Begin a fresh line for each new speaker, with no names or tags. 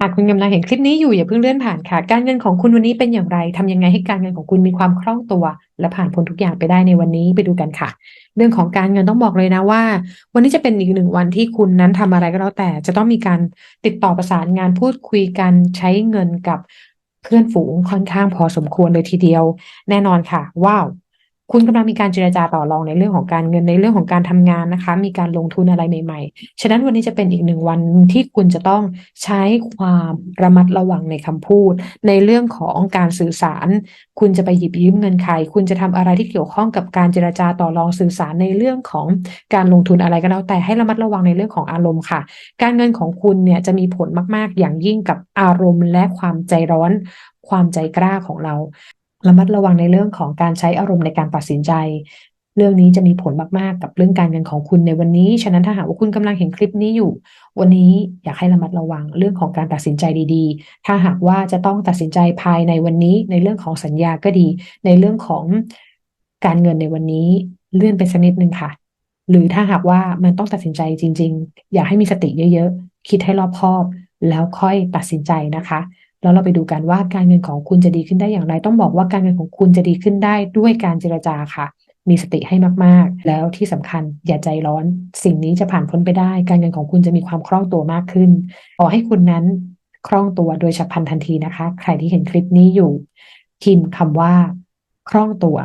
หากคุณกำลังเห็นคลิปนี้อยู่อย่าเพิ่งเลื่อนผ่านค่ะ การเงินของคุณวันนี้เป็นอย่างไรทำยังไงให้การเงินของคุณมีความคล่องตัว และผ่านพ้นทุกอย่างไปได้ในวันนี้ไปดูกันค่ะ เรื่องของการเงินต้องบอกเลยนะว่า วันนี้จะเป็นอีกหนึ่งวันที่คุณนั้นทำอะไรก็แล้วแต่ จะต้องมีการติดต่อประสานงานพูดคุยกันใช้เงินกับเพื่อนฝูงค่อนข้างพอสมควรเลยทีเดียว แน่นอนค่ะว้าว คุณกำลังมีการเจรจาต่อรองในเรื่องของการเงินในเรื่องของการทำงานนะคะ มีการลงทุนอะไรใหม่ๆ ฉะนั้นวันนี้จะเป็นอีกหนึ่งวันที่คุณจะต้องใช้ความระมัดระวังในคำพูด ในเรื่องของการสื่อสาร คุณจะไปหยิบยืมเงินใคร คุณจะทำอะไรที่เกี่ยวข้องกับการเจรจาต่อรองสื่อสารในเรื่องของการลงทุนอะไรก็แล้ว แต่ให้ระมัดระวังในเรื่องของอารมณ์ค่ะ การเงินของคุณเนี่ยจะมีผลมาก ๆ อย่างยิ่งกับอารมณ์และความใจร้อนความใจกล้าของเรา ระมัดระวังในเรื่องของการใช้อารมณ์ในการตัดสินใจ เรื่องนี้จะมีผลมากๆ กับเรื่องการเงินของคุณในวันนี้ ฉะนั้นถ้าหากว่าคุณกำลังเห็นคลิปนี้อยู่ วันนี้อยากให้ระมัดระวังเรื่องของการตัดสินใจดีๆ ถ้าหากว่าจะต้องตัดสินใจภายในวันนี้ในเรื่องของสัญญาก็ดี ในเรื่องของการเงินในวันนี้เลื่อนไปสักนิดนึงค่ะ หรือถ้าหากว่ามันต้องตัดสินใจจริง ๆ อยากให้มีสติเยอะๆ คิดให้รอบคอบ แล้วค่อยตัดสินใจนะคะ แล้วเราไปดูกันว่าการเงินของคุณจะดีขึ้นได้อย่างไร ต้องบอกว่าการเงินของคุณจะดีขึ้นได้ด้วยการเจรจาค่ะ มีสติให้มากๆ แล้วที่สำคัญอย่าใจร้อน สิ่งนี้จะผ่านพ้นไปได้ การเงินของคุณจะมีความคล่องตัวมากขึ้น ขอให้คุณนั้นคล่องตัวโดยฉับพลันทันทีนะคะ ใครที่เห็นคลิปนี้อยู่พิมพ์คำว่าคล่องตัว